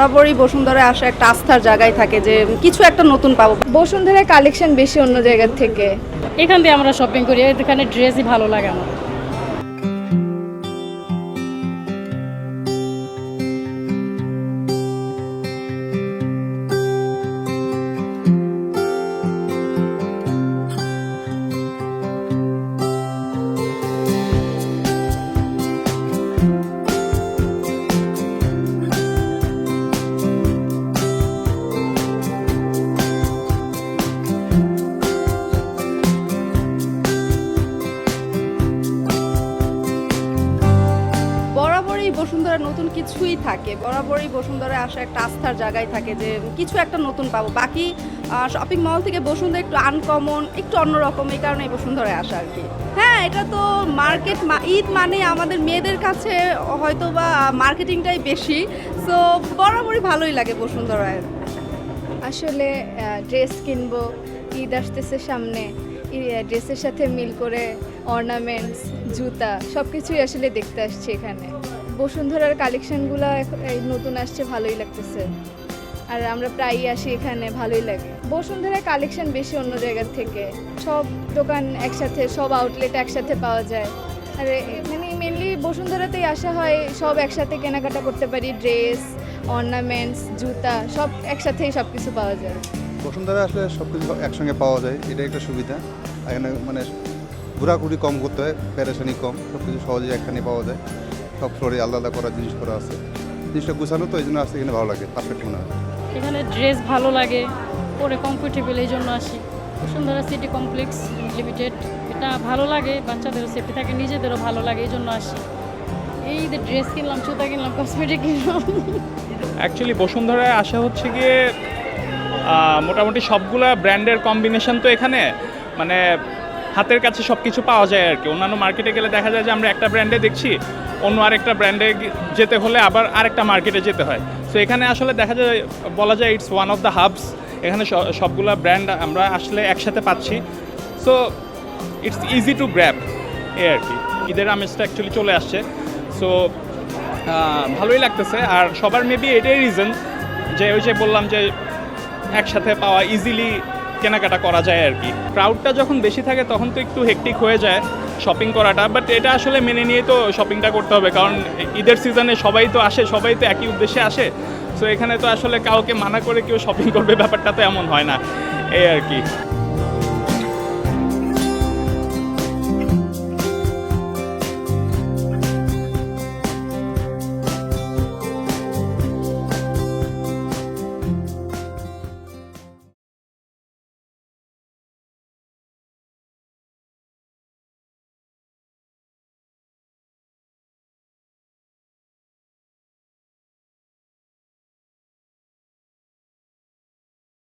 বরাবরই বসুন্ধরায় আসা একটা আস্থার জায়গায় থাকে যে কিছু একটা নতুন পাবো। বসুন্ধরা কালেকশন বেশি অন্য জায়গার থেকে। এখান দিয়ে আমরা শপিং করি এখানে ড্রেসই ভালো লাগে আমার। কিছুই থাকে। বরাবরই বসুন্ধরায় আসা একটা আস্থার জায়গায় থাকে যে কিছু একটা নতুন পাবো। বাকি শপিং মল থেকে বসুন্ধরা একটু আনকমন একটু অন্যরকম এই কারণে বসুন্ধরায় আসা আর কি। হ্যাঁ এটা তো মার্কেট ঈদ মানে আমাদের মেয়েদের কাছে হয়তো বা মার্কেটিংটাই বেশি। সো বরাবরই ভালোই লাগে বসুন্ধরায়। আসলে ড্রেস কিনবো, ঈদ আসতেছে সামনে ড্রেসের সাথে মিল করে অর্নামেন্টস জুতা সব কিছুই আসলে দেখতে আসছি এখানে। বসুন্ধরার কালেকশনগুলো নতুন আসছে, ভালোই লাগতেছে। আর আমরা প্রায়ই আসি এখানে, ভালোই লাগে। বসুন্ধরার কালেকশন বেশি অন্য জায়গার থেকে। সব দোকান একসাথে, সব আউটলেট একসাথে পাওয়া যায়। আর মানে মেনলি বসুন্ধরাতেই আসা হয়, সব একসাথে কেনাকাটা করতে পারি। ড্রেস অর্নামেন্টস জুতা, সব একসাথেই সব কিছু পাওয়া যায়। বসুন্ধরা আসলে সব কিছু একসঙ্গে পাওয়া যায় এটা একটা সুবিধা। এখানে মানে ঘোরাঘুরি কম করতে হয় প্যারেশানি কম সব কিছু সহজেই একখানে পাওয়া যায়। সব ফ্লোরে আলাদা আলাদা করা জিনিস করা আছে। জিনিসটা গুছানো তো এই জন্য আসতে এখানে ভালো লাগে পারফেক্ট মনে হয়। এখানে ড্রেস ভালো লাগে পরে কমফোর্টেবল এই জন্য আসি। বসুন্ধরা সিটি কমপ্লেক্স লিমিটেড এটা ভালো লাগে বাচ্চাদেরও সেফটি থাকে নিজেদেরও ভালো লাগে এই জন্য আসি। এই যে ড্রেস কিনলাম জুতা কিনলাম কসমেটিক কিনলাম। অ্যাকচুয়ালি বসুন্ধরায় আসা হচ্ছে গিয়ে মোটামুটি সবগুলা ব্র্যান্ডের কম্বিনেশন তো এখানে মানে হাতের কাছে সব কিছু পাওয়া যায় আর কি। অন্যান্য মার্কেটে গেলে দেখা যায় যে আমরা একটা ব্র্যান্ডে দেখছি অন্য আরেকটা ব্র্যান্ডে যেতে হলে আবার আরেকটা মার্কেটে যেতে হয়। সো এখানে আসলে দেখা যায়, বলা যায় it's one of the hubs এখানে সবগুলা ব্র্যান্ড আমরা আসলে একসাথে পাচ্ছি। So it's easy to grab a আর কি। ঈদের আমেজটা অ্যাকচুয়ালি চলে আসছে। সো ভালোই লাগতেছে। আর সবার মেবি এটাই রিজন যে ওই যে বললাম যে একসাথে পাওয়া ইজিলি কেনাকাটা করা যায় আর কি। ক্রাউডটা যখন বেশি থাকে, তখন তো একটু হেকটিক হয়ে যায় শপিং করাটা। বাট এটা আসলে মেনে নিয়ে তো শপিংটা করতে হবে। কারণ ঈদের সিজনে সবাই তো আসে, সবাই তো একই উদ্দেশ্যে আসে। তো এখানে তো আসলে কাউকে মানা করে কেউ শপিং করবে, ব্যাপারটা তো এমন হয় না। এই আর কি।